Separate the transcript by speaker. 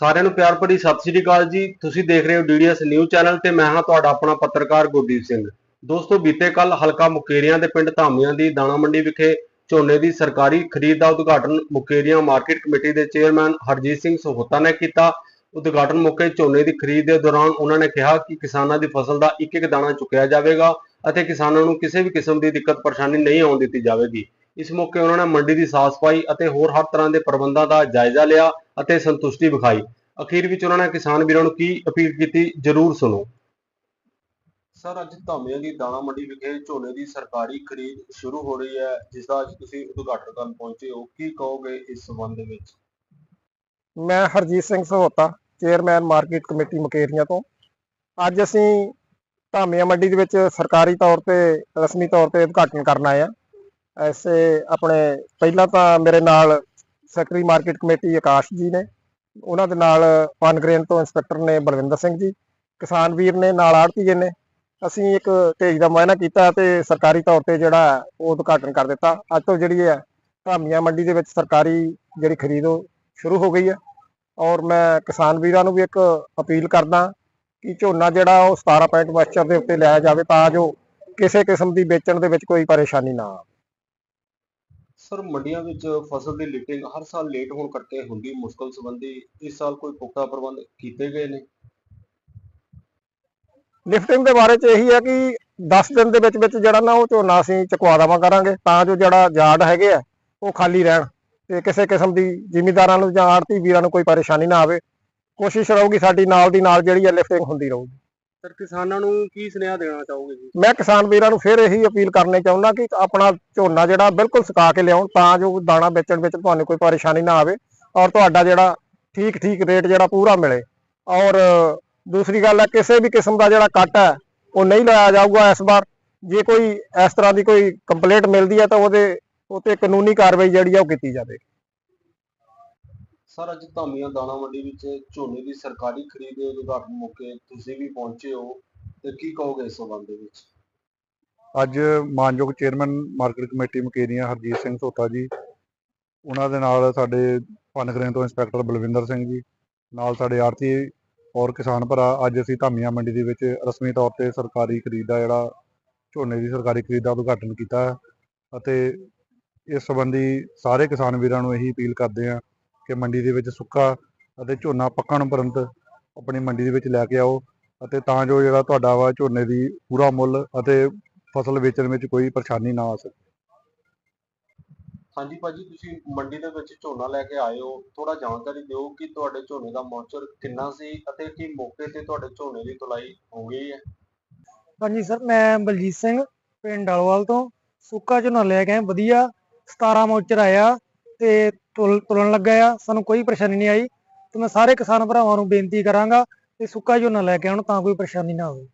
Speaker 1: ਸਾਰਿਆਂ ਨੂੰ ਪਿਆਰ ਭਰੀ ਸਤਿ ਸ੍ਰੀ ਅਕਾਲ ਜੀ। ਤੁਸੀਂ ਦੇਖ ਰਹੇ ਹੋ ਡੀਡੀਐਸ ਨਿਊਜ਼ ਚੈਨਲ ਤੇ ਮੈਂ ਹਾਂ ਤੁਹਾਡਾ ਆਪਣਾ ਪੱਤਰਕਾਰ ਗੁਰਦੀਪ ਸਿੰਘ। ਦੋਸਤੋ, ਬੀਤੇ ਕੱਲ ਹਲਕਾ ਮੁਕੇਰੀਆਂ ਦੇ ਪਿੰਡ ਧਾਮੀਆਂ ਦੀ ਦਾਣਾ ਮੰਡੀ ਵਿਖੇ ਝੋਨੇ ਦੀ ਸਰਕਾਰੀ ਖਰੀਦ ਦਾ ਉਦਘਾਟਨ ਮੁਕੇਰੀਆਂ ਮਾਰਕੀਟ ਕਮੇਟੀ ਦੇ ਚੇਅਰਮੈਨ ਹਰਜੀਤ ਸਿੰਘ ਸਹੋਤਾ ਨੇ ਕੀਤਾ। ਉਦਘਾਟਨ ਮੌਕੇ ਝੋਨੇ ਦੀ ਖਰੀਦ ਦੇ ਦੌਰਾਨ ਉਹਨਾਂ ਨੇ ਕਿਹਾ ਕਿ ਕਿਸਾਨਾਂ ਦੀ ਫਸਲ ਦਾ ਇੱਕ ਇੱਕ ਦਾਣਾ ਚੁੱਕਿਆ ਜਾਵੇਗਾ ਅਤੇ ਕਿਸਾਨਾਂ ਨੂੰ ਕਿਸੇ ਵੀ ਕਿਸਮ ਦੀ ਦਿੱਕਤ ਪਰੇਸ਼ਾਨੀ ਨਹੀਂ ਆਉਣ ਦਿੱਤੀ ਜਾਵੇਗੀ। ਇਸ ਮੌਕੇ ਉਹਨਾਂ ਨੇ ਮੰਡੀ ਦੀ ਸਾਫ਼ ਸਫ਼ਾਈ ਅਤੇ ਹੋਰ ਹਰ ਤਰ੍ਹਾਂ ਦੇ ਪ੍ਰਬੰਧਾਂ ਦਾ ਜਾਇਜ਼ਾ ਲਿਆ ਅਤੇ ਸੰਤੁਸ਼ਟੀ ਵਿਖਾਈ। ਅਖੀਰ ਵਿੱਚ ਉਹਨਾਂ ਨੇ ਕਿਸਾਨ ਵੀਰਾਂ ਨੂੰ ਕੀ ਅਪੀਲ ਕੀਤੀ ਜਰੂਰ ਸੁਣੋ। ਸਰ ਅੱਜ ਧਾਮੀਆਂ ਦੀ ਦਾਣਾ ਮੰਡੀ ਵਿਖੇ ਝੋਨੇ ਦੀ ਸਰਕਾਰੀ ਖਰੀਦ ਸ਼ੁਰੂ ਹੋ ਰਹੀ ਹੈ ਜਿਸ ਦਾ ਅੱਜ ਤੁਸੀਂ ਉਦਘਾਟਨ ਕਰਨ ਪਹੁੰਚੇ ਹੋ। ਕੀ ਕਹੋਗੇ ਇਸ ਸੰਬੰਧ ਦੇ ਵਿੱਚ?
Speaker 2: ਮੈਂ Harjit Singh Sahota chairman market committee Mukerian ਤੋਂ। ਅੱਜ ਅਸੀਂ ਧਾਮੀਆਂ ਮੰਡੀ ਦੇ ਵਿੱਚ ਸਰਕਾਰੀ ਤੌਰ ਤੇ ਰਸਮੀ ਤੌਰ ਤੇ ਉਦਘਾਟਨ ਕਰਨ ਆਏ ਆ ਐਸੇ ਆਪਣੇ ਪਹਿਲਾਂ ਤਾਂ ਮੇਰੇ ਨਾਲ ਸੈਕਟਰੀ ਮਾਰਕੀਟ ਕਮੇਟੀ ਆਕਾਸ਼ ਜੀ ਨੇ, ਉਹਨਾਂ ਦੇ ਨਾਲ ਪਨਗ੍ਰੇਨ ਤੋਂ ਇੰਸਪੈਕਟਰ ਨੇ ਬਲਵਿੰਦਰ ਸਿੰਘ ਜੀ, ਕਿਸਾਨ ਵੀਰ ਨੇ, ਨਾਲ ਆੜਤੀਏ ਨੇ। ਅਸੀਂ ਇੱਕ ਤੇਜ਼ ਦਾ ਮੁਆਇਨਾ ਕੀਤਾ ਤੇ ਸਰਕਾਰੀ ਤੌਰ ਤੇ ਜਿਹੜਾ ਉਹ ਉਦਘਾਟਨ ਕਰ ਦਿੱਤਾ। ਅੱਜ ਤੋਂ ਜਿਹੜੀ ਹੈ, ਧਾਮੀਆਂ ਮੰਡੀ ਦੇ ਵਿੱਚ ਸਰਕਾਰੀ ਜਿਹੜੀ ਖਰੀਦ, ਉਹ ਸ਼ੁਰੂ ਹੋ ਗਈ ਹੈ। ਔਰ ਮੈਂ ਕਿਸਾਨ ਵੀਰਾਂ ਨੂੰ ਵੀ ਇੱਕ ਅਪੀਲ ਕਰਦਾ ਕਿ ਝੋਨਾ ਜਿਹੜਾ, ਉਹ 17 ਮੋਇਸਚਰ ਦੇ ਉੱਤੇ ਲਿਆ ਜਾਵੇ, ਤਾਂ ਜੋ ਕਿਸੇ ਕਿਸਮ ਦੀ ਵੇਚਣ ਦੇ ਵਿੱਚ ਕੋਈ ਪਰੇਸ਼ਾਨੀ ਨਾ ਆਵੇ।
Speaker 1: ਸਰ ਮੰਡੀਆਂ ਵਿੱਚ ਫਸਲ ਦੀ ਲਿਫਟਿੰਗ ਹਰ ਸਾਲ ਲੇਟ ਹੋਣ ਕਰਕੇ ਹੁੰਦੀ ਮੁਸ਼ਕਲ ਸੰਬੰਧੀ ਇਸ ਸਾਲ ਕੋਈ ਪੁਖਤਾ ਪ੍ਰਬੰਧ ਕੀਤੇ ਗਏ ਨੇ?
Speaker 2: ਲਿਫਟਿੰਗ ਦੇ ਬਾਰੇ ਚ ਇਹੀ ਹੈ ਕਿ 10 ਦਿਨ ਦੇ ਵਿੱਚ ਵਿੱਚ ਜਿਹੜਾ ਨਾ ਉਹ ਝੋਨਾ ਅਸੀਂ ਚੁਕਵਾ ਦੇਵਾਂ ਕਰਾਂਗੇ, ਤਾਂ ਜੋ ਜਿਹੜਾ ਯਾਰਡ ਹੈਗੇ ਆ, ਉਹ ਖਾਲੀ ਰਹਿਣ ਤੇ ਕਿਸੇ ਕਿਸਮ ਦੀ ਜਿਮੀਦਾਰਾਂ ਨੂੰ ਜਾਂ ਆੜਤੀ ਵੀਰਾਂ ਨੂੰ ਕੋਈ ਪਰੇਸ਼ਾਨੀ ਨਾ ਆਵੇ। ਕੋਸ਼ਿਸ਼ ਰਹੂਗੀ ਸਾਡੀ ਨਾਲ ਦੀ ਨਾਲ ਜਿਹੜੀ ਹੈ ਲਿਫਟਿੰਗ ਹੁੰਦੀ ਰਹੂਗੀ।
Speaker 1: ਸਰ ਕਿਸਾਨਾਂ ਨੂੰ ਕੀ ਸੁਨੇਹਾ ਦੇਣਾ ਚਾਹੋਗੇ ਜੀ?
Speaker 2: ਮੈਂ ਕਿਸਾਨ ਵੀਰਾਂ ਨੂੰ ਫਿਰ ਇਹੀ ਅਪੀਲ ਕਰਨੀ ਚਾਹੁੰਦਾ ਕਿ ਆਪਣਾ ਝੋਨਾ ਜਿਹੜਾ ਬਿਲਕੁਲ ਸੁਕਾ ਕੇ ਲਿਆਉਣ ਤਾਂ ਜੋ ਦਾਣਾ ਵੇਚਣ ਵਿੱਚ ਤੁਹਾਨੂੰ ਕੋਈ ਪਰੇਸ਼ਾਨੀ ਨਾ ਆਵੇ ਔਰ ਤੁਹਾਡਾ ਜਿਹੜਾ ਠੀਕ ਠੀਕ ਰੇਟ ਜਿਹੜਾ ਪੂਰਾ ਮਿਲੇ। ਔਰ ਦੂਸਰੀ ਗੱਲ ਹੈ, ਕਿਸੇ ਵੀ ਕਿਸਮ ਦਾ ਜਿਹੜਾ ਕੱਟ ਹੈ, ਉਹ ਨਹੀਂ ਲਾਇਆ ਜਾਊਗਾ ਇਸ ਵਾਰ। ਜੇ ਕੋਈ ਇਸ ਤਰ੍ਹਾਂ ਦੀ ਕੋਈ ਕੰਪਲੇਂਟ ਮਿਲਦੀ ਹੈ ਤਾਂ ਉਹਦੇ ਉਤੇ ਕਾਨੂੰਨੀ ਕਾਰਵਾਈ ਜਿਹੜੀ ਆ ਉਹ ਕੀਤੀ ਜਾਵੇ
Speaker 1: ਸਰ ਅੱਜ ਧਾਮੀਆਂ ਦਾਣਾ ਮੰਡੀ ਵਿੱਚ ਝੋਨੇ ਦੀ ਸਰਕਾਰੀ ਖਰੀਦ ਦੇ ਉਦਘਾਟਨ ਮੌਕੇ ਤੁਸੀਂ ਵੀ ਪਹੁੰਚੇ ਹੋ ਤੇ ਕੀ ਕਹੋਗੇ ਇਸ ਸੰਬੰਧ ਦੇ ਵਿੱਚ?
Speaker 3: ਅੱਜ ਮਾਨਯੋਗ chairman market committee Mukerian Harjit Singh Sota ji, ਉਹਨਾਂ ਦੇ ਨਾਲ ਸਾਡੇ ਪਨਗਰੇਨ ਤੋਂ ਇੰਸਪੈਕਟਰ ਬਲਵਿੰਦਰ ਸਿੰਘ ਜੀ, ਨਾਲ ਸਾਡੇ ਆਰਤੀ ਔਰ ਕਿਸਾਨ ਭਰਾ, ਅੱਜ ਅਸੀਂ ਧਾਮੀਆਂ ਮੰਡੀ ਦੇ ਵਿੱਚ ਰਸਮੀ ਤੌਰ ਤੇ ਸਰਕਾਰੀ ਖਰੀਦ ਦਾ ਜਿਹੜਾ ਝੋਨੇ ਦੀ ਸਰਕਾਰੀ ਖਰੀਦ ਦਾ ਉਦਘਾਟਨ ਕੀਤਾ ਹੈ ਅਤੇ ਇਸ ਸੰਬੰਧੀ ਸਾਰੇ ਕਿਸਾਨ ਵੀਰਾਂ ਨੂੰ ਇਹੀ ਅਪੀਲ ਕਰਦੇ ਹਾਂ ਕਿ ਮੰਡੀ ਦੇ ਵਿੱਚ ਸੁੱਕਾ ਅਤੇ ਝੋਨਾ ਪੱਕਣ ਉਪਰੰਤ ਆਪਣੀ ਮੰਡੀ ਦੇ ਵਿੱਚ ਲੈ ਕੇ ਆਓ ਅਤੇ ਤਾਂ ਜੋ ਜਿਹੜਾ ਤੁਹਾਡਾ ਵਾ ਝੋਨੇ ਦੀ ਪੂਰਾ ਮੁੱਲ ਅਤੇ ਫਸਲ ਵੇਚਣ ਵਿੱਚ ਕੋਈ ਪਰੇਸ਼ਾਨੀ ਨਾ ਆ ਸਕੇ।
Speaker 1: ਹਾਂਜੀ ਭਾਜੀ ਤੁਸੀਂ ਮੰਡੀ ਦੇ ਵਿੱਚ ਝੋਨਾ ਲੈ ਕੇ ਆਏ ਹੋ। ਥੋੜਾ ਜਾਣਕਾਰੀ ਦਿਓ ਕਿ ਤੁਹਾਡੇ ਝੋਨੇ ਦਾ ਮੌਚਰ ਕਿੰਨਾ ਸੀ ਅਤੇ ਕੀ ਮੌਕੇ ਤੇ ਤੁਹਾਡੇ ਝੋਨੇ ਦੀ ਤੁਲਾਈ ਹੋ ਗਈ ਹੈ?
Speaker 4: ਹਾਂਜੀ ਸਰ ਮੈਂ ਬਲਜੀਤ ਸਿੰਘ ਪਿੰਡ ਡਾਲੋਵਾਲ ਤੋਂ। ਸੁੱਕਾ ਝੋਨਾ ਲੈ ਕੇ ਆਏ ਵਧੀਆ। 17 ਮੋਚਰ ਆਇਆ। ਤੇ ਤੁਲ ਤੁਲਣ ਲੱਗਾ ਆ, ਸਾਨੂੰ ਕੋਈ ਪਰੇਸ਼ਾਨੀ ਨਹੀਂ ਆਈ। ਤੇ ਮੈਂ ਸਾਰੇ ਕਿਸਾਨ ਭਰਾਵਾਂ ਨੂੰ ਬੇਨਤੀ ਕਰਾਂਗਾ ਕਿ ਸੁੱਕਾ ਝੋਨਾ ਲੈ ਕੇ ਆਉਣ ਤਾਂ ਕੋਈ ਪਰੇਸ਼ਾਨੀ ਨਾ ਹੋਵੇ।